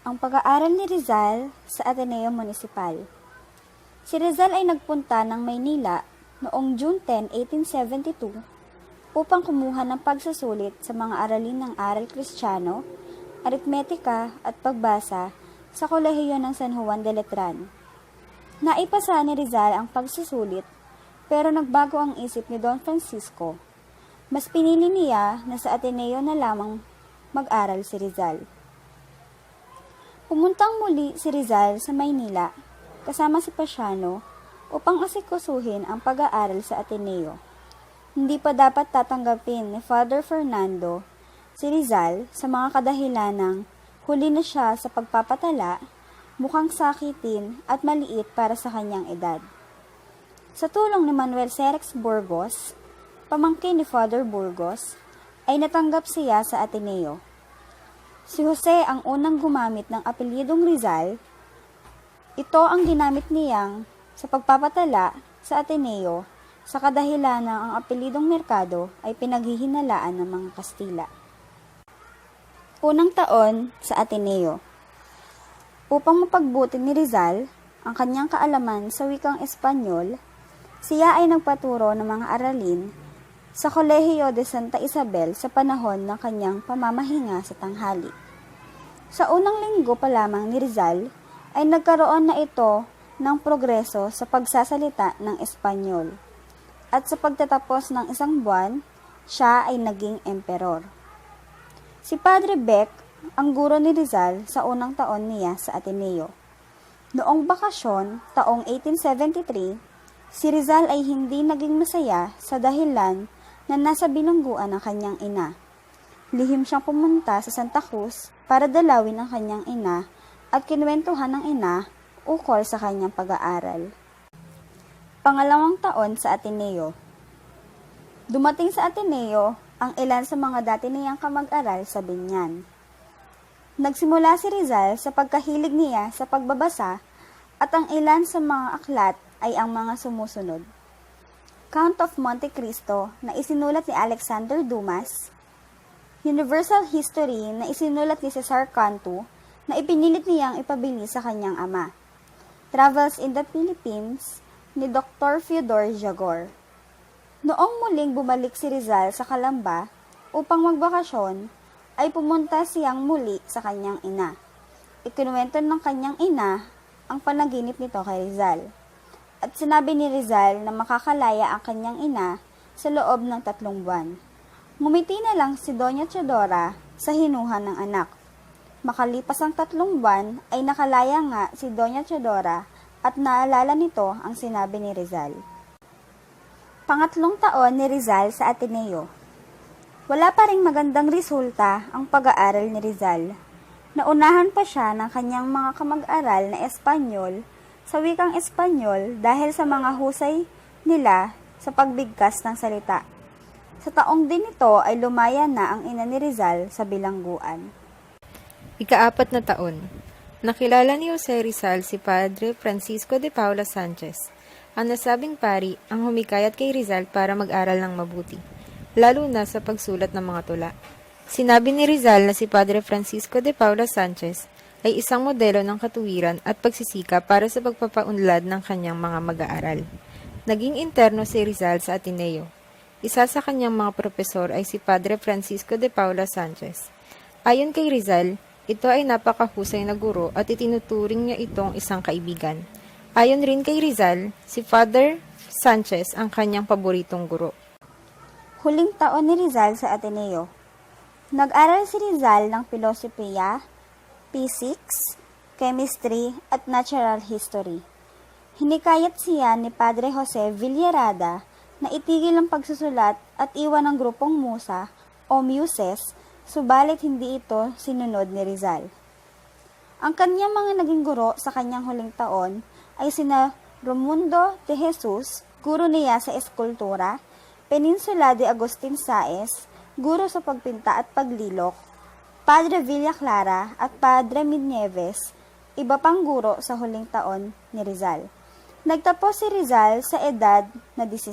Ang pag-aaral ni Rizal sa Ateneo Municipal. Si Rizal ay nagpunta ng Maynila noong June 10, 1872 upang kumuha ng pagsusulit sa mga aralin ng aral kristyano, aritmetika at pagbasa sa kolehiyo ng San Juan de Letran. Naipasa ni Rizal ang pagsusulit pero nagbago ang isip ni Don Francisco. Mas pinili niya na sa Ateneo na lamang mag-aral si Rizal. Pumuntang muli si Rizal sa Maynila kasama si Pasiano upang asikusuhin ang pag-aaral sa Ateneo. Hindi pa dapat tatanggapin ni Father Fernando si Rizal sa mga kadahilan ng huli na siya sa pagpapatala, mukhang sakitin at maliit para sa kanyang edad. Sa tulong ni Manuel Cerex Burgos, pamangkin ni Father Burgos, ay natanggap siya sa Ateneo. Si Jose ang unang gumamit ng apelyidong Rizal. Ito ang ginamit niyang sa pagpapatala sa Ateneo sa kadahilan ng ang apelidong Merkado ay pinaghihinalaan ng mga Kastila. Unang taon sa Ateneo Upang mapagbuti ni Rizal ang kanyang kaalaman sa wikang Espanyol, siya ay nagpaturo ng mga aralin sa Kolehiyo de Santa Isabel sa panahon ng kanyang pamamahinga sa tanghali. Sa unang linggo pa lamang ni Rizal ay nagkaroon na ito ng progreso sa pagsasalita ng Espanyol. At sa pagtatapos ng isang buwan, siya ay naging emperor. Si Padre Beck ang guro ni Rizal sa unang taon niya sa Ateneo. Noong bakasyon, taong 1873, si Rizal ay hindi naging masaya sa dahilan na nasa bilangguan ang kanyang ina. Lihim siyang pumunta sa Santa Cruz para dalawin ang kanyang ina at kinuwentuhan ng ina ukol sa kanyang pag-aaral. Pangalawang taon sa Ateneo Dumating sa Ateneo ang ilan sa mga dati niyang kamag-aral sa Binyan. Nagsimula si Rizal sa pagkahilig niya sa pagbabasa at ang ilan sa mga aklat ay ang mga sumusunod. Count of Monte Cristo na isinulat ni Alexander Dumas, Universal History na isinulat ni Cesar Cantu na ipinilit niyang ipabili sa kanyang ama, Travels in the Philippines ni Dr. Fyodor Jagor. Noong muling bumalik si Rizal sa Kalamba upang magbakasyon, ay pumunta siyang muli sa kanyang ina. Ikinuwento ng kanyang ina ang panaginip nito kay Rizal. At sinabi ni Rizal na makakalaya ang kanyang ina sa loob ng tatlong buwan. Ngumiti na lang si Doña Teodora sa hinuhan ng anak. Makalipas ang tatlong buwan ay nakalaya nga si Doña Teodora at naalala nito ang sinabi ni Rizal. Pangatlong taon ni Rizal sa Ateneo wala pa ring magandang resulta ang pag-aaral ni Rizal. Naunahan pa siya ng kanyang mga kamag-aral na Espanyol sa wikang Espanyol dahil sa mga husay nila sa pagbigkas ng salita. Sa taong din ito ay lumaya na ang ina ni Rizal sa bilangguan. Ikaapat na taon. Nakilala ni Jose Rizal si Padre Francisco de Paula Sanchez. Ang nasabing pari ang humikayat kay Rizal para mag-aral ng mabuti lalo na sa pagsulat ng mga tula. Sinabi ni Rizal na si Padre Francisco de Paula Sanchez ay isang modelo ng katuwiran at pagsisika para sa pagpapaunlad ng kanyang mga mag-aaral. Naging interno si Rizal sa Ateneo. Isa sa kanyang mga profesor ay si Padre Francisco de Paula Sanchez. Ayon kay Rizal, ito ay napakahusay na guro at itinuturing niya itong isang kaibigan. Ayon rin kay Rizal, si Father Sanchez ang kanyang paboritong guro. Huling taon ni Rizal sa Ateneo. Nag-aral si Rizal ng filosofiya, physics, chemistry, at natural history. Hinikayat siya ni Padre Jose Villarada na itigil ang pagsusulat at iwan ang grupong musa o muses, subalit hindi ito sinunod ni Rizal. Ang kanyang mga naging guro sa kanyang huling taon ay sina Romundo de Jesus, guro niya sa eskultura, Peninsula de Agustin Saez, guro sa pagpinta at paglilok, Padre Villa Clara at Padre Midnieves, iba pang guro sa huling taon ni Rizal. Nagtapos si Rizal sa edad na 16.